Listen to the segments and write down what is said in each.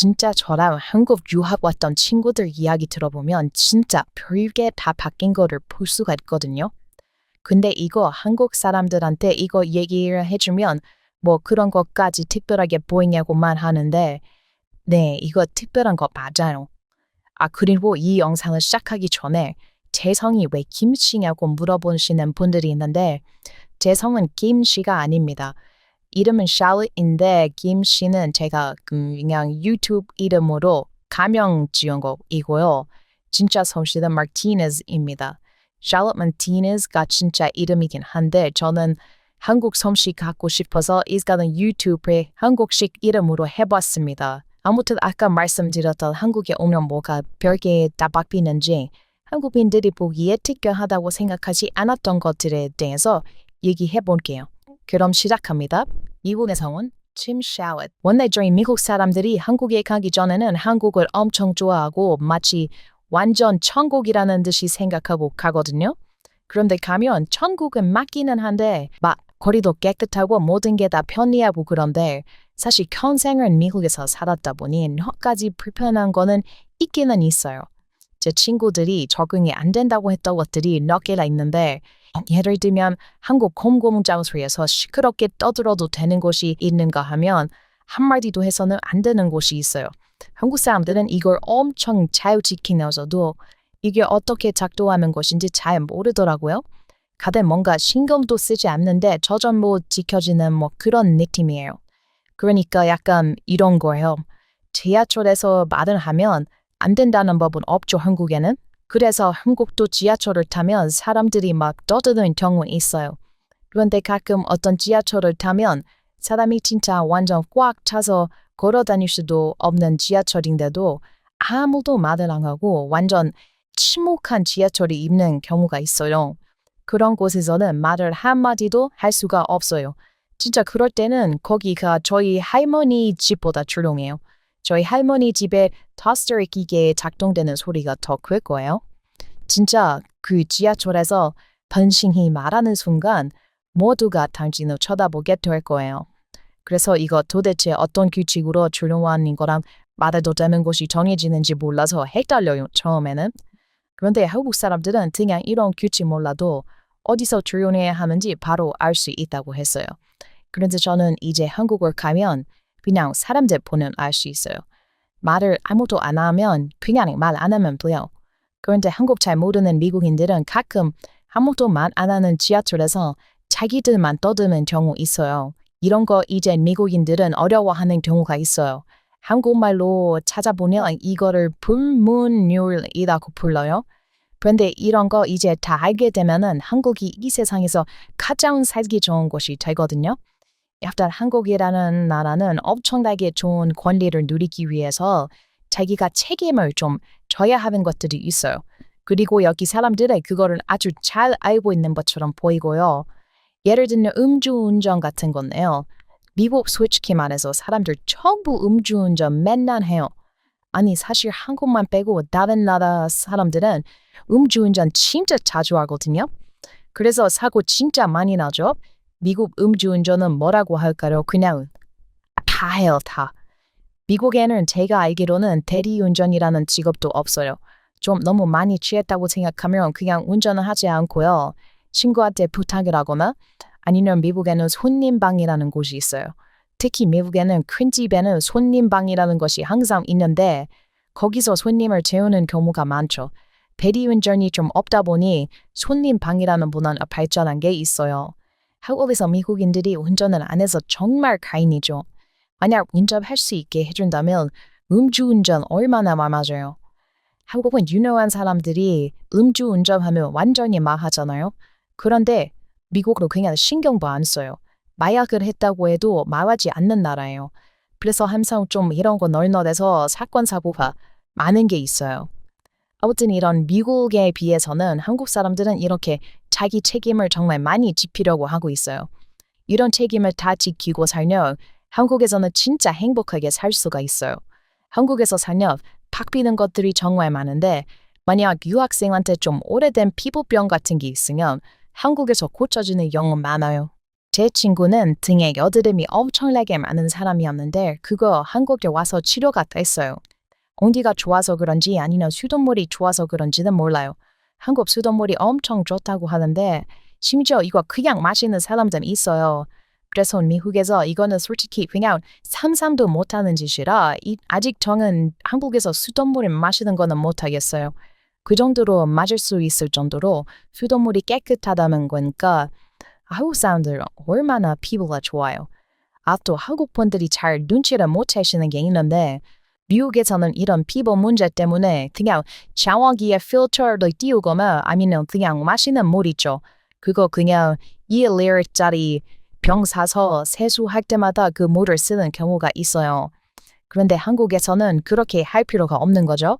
진짜 저랑 한국 유학 왔던 친구들 이야기 들어보면 진짜 별게 다 바뀐 거를 볼 수가 있거든요. 근데 이거 한국 사람들한테 이거 얘기를 해주면 뭐 그런 것까지 특별하게 보이냐고만 하는데 네, 이거 특별한 거 맞아요. 아, 그리고 이 영상을 시작하기 전에 제 성이 왜 김씨냐고 물어보시는 분들이 있는데 제 성은 김씨가 아닙니다. 이름은 샬롯인데 김 씨는 제가 그냥 유튜브 이름으로 가명 지은 거이고요. 진짜 성씨는 마티네즈입니다. 샬롯 마티네즈가 진짜 이름이긴 한데 저는 한국 솜씨 갖고 싶어서 이가는 유튜브에 한국식 이름으로 해봤습니다. 아무튼 아까 말씀드렸던 한국에 오면 뭐가 별게 다 바뀌는지 한국인들이 보기에 특별하다고 생각하지 않았던 것들에 대해서 얘기해 볼게요. 그럼 시작합니다. 미국의 성은 침 샤워트. 원래 저희 미국 사람들이 한국에 가기 전에는 한국을 엄청 좋아하고 마치 완전 천국이라는 듯이 생각하고 가거든요. 그런데 가면 천국은 맞기는 한데 막 거리도 깨끗하고 모든 게 다 편리하고 그런데 사실 평생을 미국에서 살았다 보니 몇 가지 불편한 거는 있기는 있어요. 제 친구들이 적응이 안 된다고 했던 것들이 몇 개가 있는데 예를 들면 한국 공공장소에서 시끄럽게 떠들어도 되는 곳이 있는가 하면 한마디도 해서는 안 되는 곳이 있어요. 한국 사람들은 이걸 엄청 잘 지키면서도 이게 어떻게 작동하는 것인지 잘 모르더라고요. 다들 뭔가 신경도 쓰지 않는데 저전 뭐 지켜지는 뭐 그런 느낌이에요. 그러니까 약간 이런 거예요. 지하철에서 말을 하면 안 된다는 법은 없죠, 한국에는. 그래서 한국도 지하철을 타면 사람들이 막 떠드는 경우 있어요. 그런데 가끔 어떤 지하철을 타면 사람이 진짜 완전 꽉 차서 걸어 다닐 수도 없는 지하철인데도 아무도 말을 안 하고 완전 침묵한 지하철이 있는 경우가 있어요. 그런 곳에서는 말을 한마디도 할 수가 없어요. 진짜 그럴 때는 거기가 저희 할머니 집보다 조용해요. 저희 할머니 집에 토스터 기계에 작동되는 소리가 더 클 거예요. 진짜 그 지하철에서 번싱이 말하는 순간 모두가 당신을 쳐다보게 될 거예요. 그래서 이거 도대체 어떤 규칙으로 조용한 거랑 말해도 되는 곳이 정해지는지 몰라서 헷갈려요, 처음에는. 그런데 한국 사람들은 그냥 이런 규칙 몰라도 어디서 조용해야 하는지 바로 알 수 있다고 했어요. 그런데 저는 이제 한국을 가면 그냥 사람들 보면 알수 있어요. 말을 아무도 안 하면 그냥 말 안 하면 돼요. 그런데 한국 잘 모르는 미국인들은 가끔 아무도 말 안 하는 지하철에서 자기들만 떠드는 경우 있어요. 이런 거 이제 미국인들은 어려워하는 경우가 있어요. 한국말로 찾아보면 이거를 불문율이라고 불러요. 그런데 이런 거 이제 다 알게 되면은 한국이 이 세상에서 가장 살기 좋은 곳이 되거든요. 약간 한국이라는 나라는 엄청나게 좋은 권리를 누리기 위해서 자기가 책임을 좀 져야 하는 것들이 있어요. 그리고 여기 사람들은 그거를 아주 잘 알고 있는 것처럼 보이고요. 예를 들면 음주운전 같은 건데요. 미국 솔직히 말해서 사람들 전부 음주운전 맨날 해요. 아니 사실 한국만 빼고 다른 나라 사람들은 음주운전 진짜 자주 하거든요. 그래서 사고 진짜 많이 나죠. 미국 음주운전은 뭐라고 할까요? 그냥 다 해요, 다. 미국에는 제가 알기로는 대리운전이라는 직업도 없어요. 좀 너무 많이 취했다고 생각하면 그냥 운전을 하지 않고요. 친구한테 부탁을 하거나 아니면 미국에는 손님방이라는 곳이 있어요. 특히 미국에는 큰 집에는 손님방이라는 것이 항상 있는데 거기서 손님을 재우는 경우가 많죠. 대리운전이 좀 없다 보니 손님방이라는 문화가 발전한 게 있어요. 한국에서 미국인들이 운전을 안 해서 정말 가인이죠. 만약 운전할 수 있게 해준다면 음주운전 얼마나 많아져요. 한국은 유명한 사람들이 음주운전하면 완전히 마하잖아요. 그런데 미국으로 그냥 신경도 안 써요. 마약을 했다고 해도 말하지 않는 나라예요. 그래서 항상 좀 이런 거 널널해서 사건 사고가 많은 게 있어요. 아무튼 이런 미국에 비해서는 한국 사람들은 이렇게 자기 책임을 정말 많이 지키려고 하고 있어요. 이런 책임을 다 지키고 살면 한국에서는 진짜 행복하게 살 수가 있어요. 한국에서 살면 바뀌는 것들이 정말 많은데 만약 유학생한테 좀 오래된 피부병 같은 게 있으면 한국에서 고쳐지는 경우 많아요. 제 친구는 등에 여드름이 엄청나게 많은 사람이었는데 그거 한국에 와서 치료가 됐어요. 공기가 좋아서 그런지 아니면 수돗물이 좋아서 그런지는 몰라요. 한국 수돗물이 엄청 좋다고 하는데 심지어 이거 그냥 마시는 사람들 있어요. 그래서 미국에서 이거는 솔직히 그냥 상상도 못하는 짓이라 이, 아직 저는 한국에서 수돗물을 마시는 거는 못하겠어요. 그 정도로 마실 수 있을 정도로 수돗물이 깨끗하다는 거니까 한국 사람들 얼마나 피부가 좋아요. 아또 한국 분들이 잘 눈치를 못 채시는 게 있는데 미국에서는 이런 피부 문제 때문에 그냥 샤워기에 필터를 띄우거나 아니면 그냥 마시는 물 있죠. 그거 그냥 1리터짜리 병 사서 세수할 때마다 그 물을 쓰는 경우가 있어요. 그런데 한국에서는 그렇게 할 필요가 없는 거죠.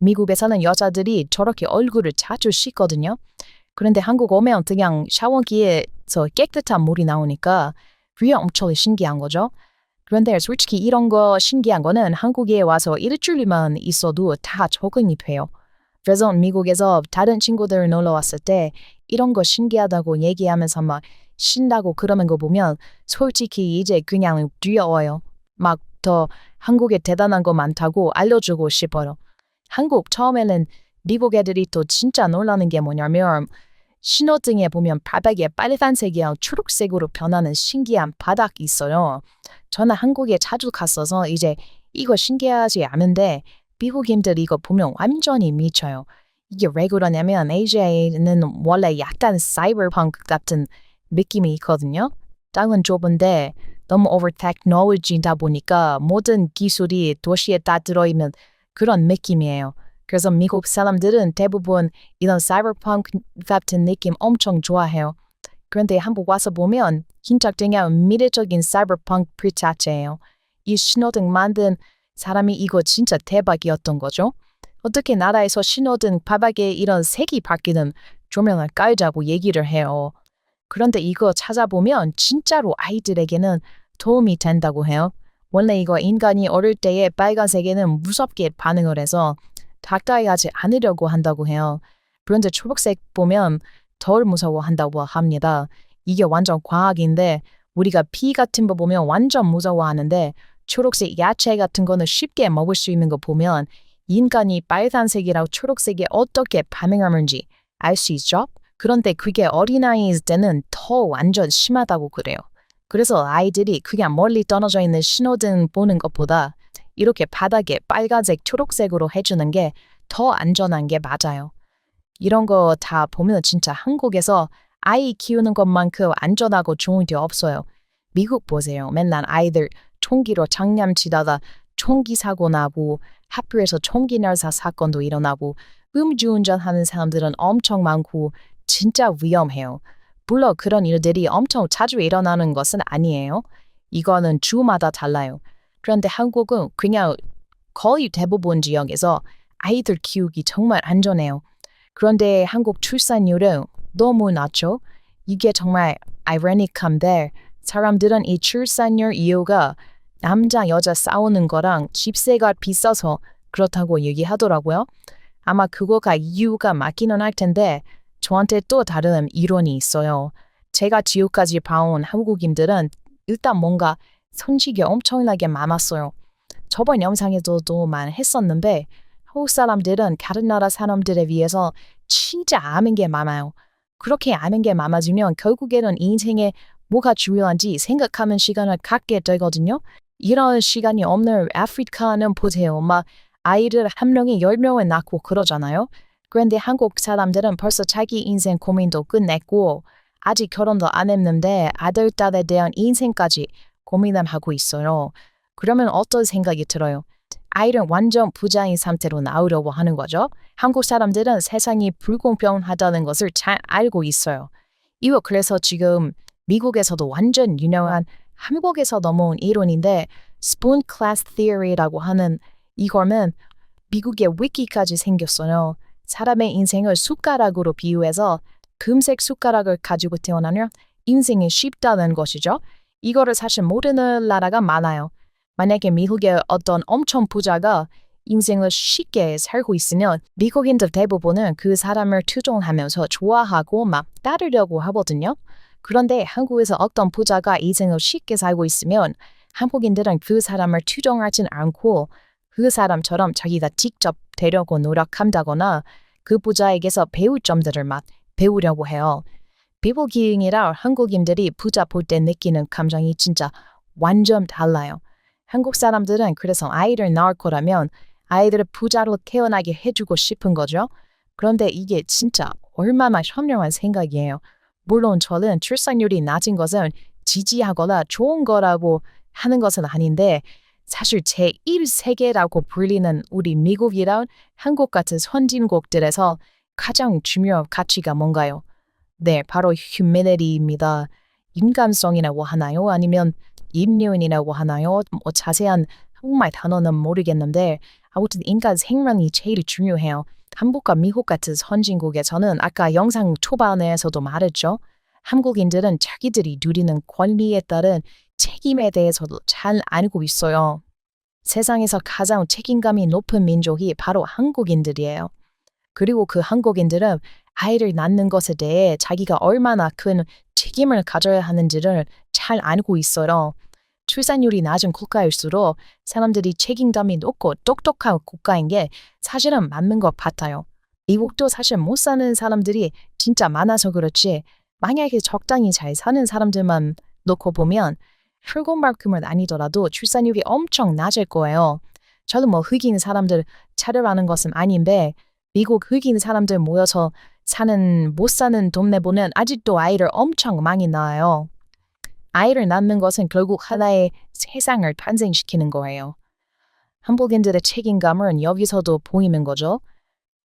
미국에서는 여자들이 저렇게 얼굴을 자주 씻거든요. 그런데 한국 오면 그냥 샤워기에서 깨끗한 물이 나오니까 그게 엄청 신기한 거죠. 그런데 솔직히 이런 거 신기한 거는 한국에 와서 일주일만 있어도 다 적응이 돼요. 그래서 미국에서 다른 친구들 놀러 왔을 때 이런 거 신기하다고 얘기하면서 막 신다고 그러는 거 보면 솔직히 이제 그냥 두려워요. 막 더 한국에 대단한 거 많다고 알려주고 싶어요. 한국 처음에는 미국 애들이 또 진짜 놀라는 게 뭐냐면 신호등에 보면 바닥에 빨간색이랑 초록색으로 변하는 신기한 바닥이 있어요. 저는 한국에 자주 갔어서 이제 이거 신기하지 않은데 미국인들 이거 보면 완전히 미쳐요. 이게 왜 그러냐면 AJ는 원래 약간 사이버펑크 같은 느낌이 있거든요. 땅은 좁은데 너무 오버 테크놀로지다 보니까 모든 기술이 도시에 다 들어있는 그런 느낌이에요. 그래서 미국 사람들은 대부분 이런 사이버펑크 같은 느낌 엄청 좋아해요. 그런데 한국 와서 보면 진짜 그냥 미래적인 사이버펑크 그 자체예요. 이 신호등 만든 사람이 이거 진짜 대박이었던 거죠. 어떻게 나라에서 신호등 바닥에 이런 색이 바뀌는 조명을 깔자고 얘기를 해요. 그런데 이거 찾아보면 진짜로 아이들에게는 도움이 된다고 해요. 원래 이거 인간이 어릴 때에 빨간색에는 무섭게 반응을 해서 가까이 하지 않으려고 한다고 해요. 그런데 초록색 보면 덜 무서워한다고 합니다. 이게 완전 과학인데 우리가 피 같은 거 보면 완전 무서워하는데 초록색 야채 같은 거는 쉽게 먹을 수 있는 거 보면 인간이 빨간색이랑 초록색에 어떻게 반응하는지 알 수 있죠? 그런데 그게 어린아이일 때는 더 완전 심하다고 그래요. 그래서 아이들이 그냥 멀리 떨어져 있는 신호등 보는 것보다 이렇게 바닥에 빨간색, 초록색으로 해주는 게 더 안전한 게 맞아요. 이런 거 다 보면 진짜 한국에서 아이 키우는 것만큼 안전하고 좋은 게 없어요. 미국 보세요. 맨날 아이들 총기로 장난치다가 총기 사고 나고 학교에서 총기 날사 사건도 일어나고 음주운전 하는 사람들은 엄청 많고 진짜 위험해요. 물론 그런 일들이 엄청 자주 일어나는 것은 아니에요. 이거는 주마다 달라요. 그런데 한국은 그냥 거의 대부분 지역에서 아이들 키우기 정말 안전해요. 그런데 한국 출산율은 너무 낮죠. 이게 정말 아이러니한데 사람들은 이 출산율 이유가 남자 여자 싸우는 거랑 집세가 비싸서 그렇다고 얘기하더라고요. 아마 그거가 이유가 맞기는 할 텐데 저한테 또 다른 이론이 있어요. 제가 지금까지 봐온 한국인들은 일단 뭔가 손식이 엄청나게 많았어요. 저번 영상에서도 말했었는데 한국 사람들은 다른 나라 사람들에 비해서 진짜 아는 게 많아요. 그렇게 아는 게 많아지면 결국에는 인생에 뭐가 중요한지 생각하는 시간을 갖게 되거든요. 이런 시간이 없는 아프리카는 보세요. 막 아이를 한 명이 열 명을 낳고 그러잖아요. 그런데 한국 사람들은 벌써 자기 인생 고민도 끝냈고 아직 결혼도 안 했는데 아들, 딸에 대한 인생까지 고민을 하고 있어요. 그러면 어떤 생각이 들어요? 아이를 완전 부자인 상태로 낳으려고 하는 거죠. 한국 사람들은 세상이 불공평하다는 것을 잘 알고 있어요. 이거 그래서 지금 미국에서도 완전 유명한 한국에서 넘어온 이론인데 스푼 클래스 티어리라고 하는 이거는 미국의 위키까지 생겼어요. 사람의 인생을 숟가락으로 비유해서 금색 숟가락을 가지고 태어나면 인생이 쉽다는 것이죠. 이거를 사실 모르는 나라가 많아요. 만약에 미국의 어떤 엄청 부자가 인생을 쉽게 살고 있으면 미국인들 대부분은 그 사람을 투정하면서 좋아하고 막 따르려고 하거든요. 그런데 한국에서 어떤 부자가 이생을 쉽게 살고 있으면 한국인들은 그 사람을 추종하진 않고 그 사람처럼 자기가 직접 되려고 노력한다거나 그 부자에게서 배울 점들을 막 배우려고 해요. 비보기행이라 한국인들이 부자 볼 때 느끼는 감정이 진짜 완전 달라요. 한국 사람들은 그래서 아이를 낳을 거라면 아이들을 부자로 태어나게 해주고 싶은 거죠. 그런데 이게 진짜 얼마나 현명한 생각이에요. 물론 저는 출산율이 낮은 것은 지지하거나 좋은 거라고 하는 것은 아닌데 사실 제1세계라고 불리는 우리 미국이랑 한국 같은 선진국들에서 가장 중요한 가치가 뭔가요? 네, 바로 휴메니티입니다. 인간성이라고 하나요? 아니면 인륜이라고 하나요? 뭐 자세한 한국말 단어는 모르겠는데 아무튼 인간 생명이 제일 중요해요. 한국과 미국 같은 선진국에서는 아까 영상 초반에서도 말했죠. 한국인들은 자기들이 누리는 권리에 따른 책임에 대해서도 잘 알고 있어요. 세상에서 가장 책임감이 높은 민족이 바로 한국인들이에요. 그리고 그 한국인들은 아이를 낳는 것에 대해 자기가 얼마나 큰 책임을 가져야 하는지를 잘 알고 있어요. 출산율이 낮은 국가일수록 사람들이 책임감이 높고 똑똑한 국가인 게 사실은 맞는 것 같아요. 미국도 사실 못 사는 사람들이 진짜 많아서 그렇지 만약에 적당히 잘 사는 사람들만 놓고 보면 흑인만큼은 아니더라도 출산율이 엄청 낮을 거예요. 저도 뭐 흑인 사람들 차별하는 것은 아닌데 미국 흑인 사람들 모여서 사는 못 사는 동네 보면 아직도 아이를 엄청 많이 낳아요. 아이를 낳는 것은 결국 하나의 세상을 탄생시키는 거예요. 한국인들의 책임감은 여기서도 보이는 거죠.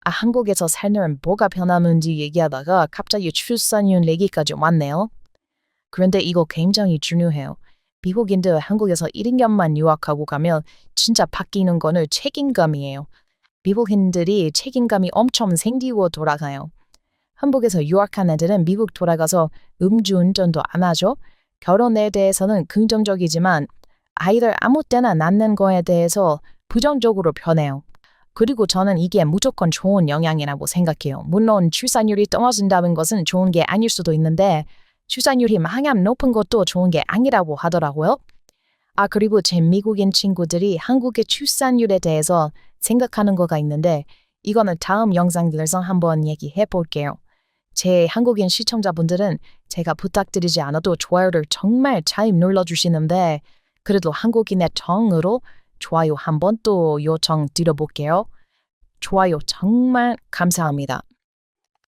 아, 한국에서 살면 뭐가 변하는지 얘기하다가 갑자기 출산율 얘기까지 왔네요. 그런데 이거 굉장히 중요해요. 미국인들 한국에서 1년만 유학하고 가면 진짜 바뀌는 거는 책임감이에요. 미국인들이 책임감이 엄청 생기고 돌아가요. 한국에서 유학한 애들은 미국 돌아가서 음주운전도 안 하죠. 결혼에 대해서는 긍정적이지만 아이들 아무 때나 낳는 거에 대해서 부정적으로 변해요. 그리고 저는 이게 무조건 좋은 영향이라고 생각해요. 물론 출산율이 떨어진다는 것은 좋은 게 아닐 수도 있는데 출산율이 마냥 높은 것도 좋은 게 아니라고 하더라고요. 아, 그리고 제 미국인 친구들이 한국의 출산율에 대해서 생각하는 거가 있는데 이거는 다음 영상들에서 한번 얘기해 볼게요. 제 한국인 시청자분들은 제가 부탁드리지 않아도 좋아요를 정말 잘 눌러주시는데 그래도 한국인의 정으로 좋아요 한번 또 요청 드려볼게요. 좋아요 정말 감사합니다.